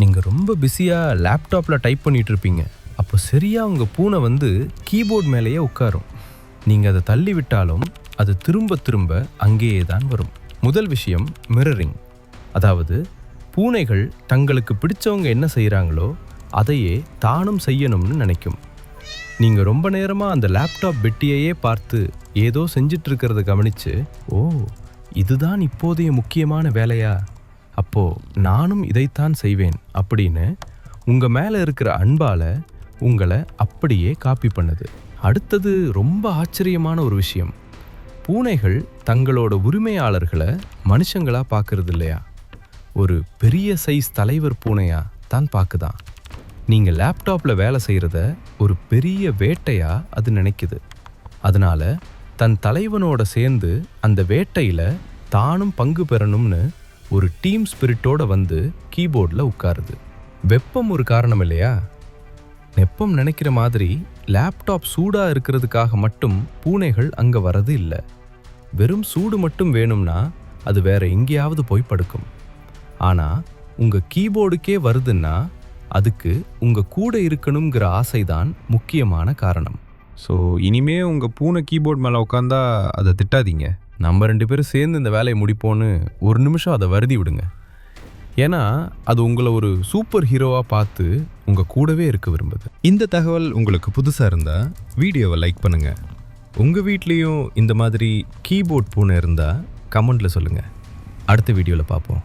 நீங்கள் ரொம்ப பிஸியாக லேப்டாப்பில் டைப் பண்ணிட்டு இருப்பீங்க அப்போ சரியாக உங்கள் பூனை வந்து கீபோர்ட் மேலேயே உட்காரும். நீங்கள் அதை தள்ளி விட்டாலும் அது திரும்ப திரும்ப அங்கேயே தான் வரும். முதல் விஷயம் மிரரிங் அதாவது பூனைகள் தங்களுக்கு பிடிச்சவங்க என்ன செய்கிறாங்களோ அதையே தானும் செய்யணும்னு நினைக்கும். நீங்கள் ரொம்ப நேரமாக அந்த லேப்டாப் பெட்டியையே பார்த்து ஏதோ செஞ்சிட்ருக்கிறத கவனித்து ஓ இதுதான் இப்போதைய முக்கியமான வேலையா? அப்போ நானும் இதைத்தான் செய்வேன் அப்படின்னு உங்கள் மேலே இருக்கிற அன்பால் உங்களை அப்படியே காப்பி பண்ணுது. அடுத்தது ரொம்ப ஆச்சரியமான ஒரு விஷயம். பூனைகள் தங்களோட உரிமையாளர்களை மனுஷங்களா பார்க்கறது இல்லையா? ஒரு பெரிய சைஸ் தலைவர் பூனையா தான் பார்க்குதான் நீங்கள் லேப்டாப்பில் வேலை செய்கிறத ஒரு பெரிய வேட்டையா அது நினைக்குது. அதனால தன் தலைவனோட சேர்ந்து அந்த வேட்டையில் தானும் பங்கு பெறணும்னு ஒரு டீம் ஸ்பிரிட்டோட வந்து கீபோர்டில் உட்காருது. வெப்பம் ஒரு காரணம் இல்லையா? வெப்பம் நினைக்கிற மாதிரி லேப்டாப் சூடாக இருக்கிறதுக்காக மட்டும் பூனைகள் அங்கே வரது இல்லை. வெறும் சூடு மட்டும் வேணும்னா அது வேற எங்கேயாவது போய் படுக்கும். ஆனால் உங்கள் கீபோர்டுக்கே வருதுன்னா அதுக்கு உங்கள் கூட இருக்கணுங்கிற ஆசைதான் முக்கியமான காரணம். ஸோ இனிமே உங்கள் பூனை கீபோர்ட் மேலே உட்காந்தா அதை திட்டாதீங்க. நம்ம ரெண்டு பேரும் சேர்ந்து இந்த வேலையை முடிப்போன்னு ஒரு நிமிஷம் அதை வருதி விடுங்க. ஏன்னா அது உங்களை ஒரு சூப்பர் ஹீரோவாக பார்த்து உங்கள் கூடவே இருக்க விரும்புது. இந்த தகவல் உங்களுக்கு புதுசாக இருந்தால் வீடியோவை லைக் பண்ணுங்கள் உங்கள் வீட்லேயும் இந்த மாதிரி கீபோர்ட் பூனை இருந்தால் கமெண்ட்டில் சொல்லுங்கள் அடுத்த வீடியோவில் பார்ப்போம்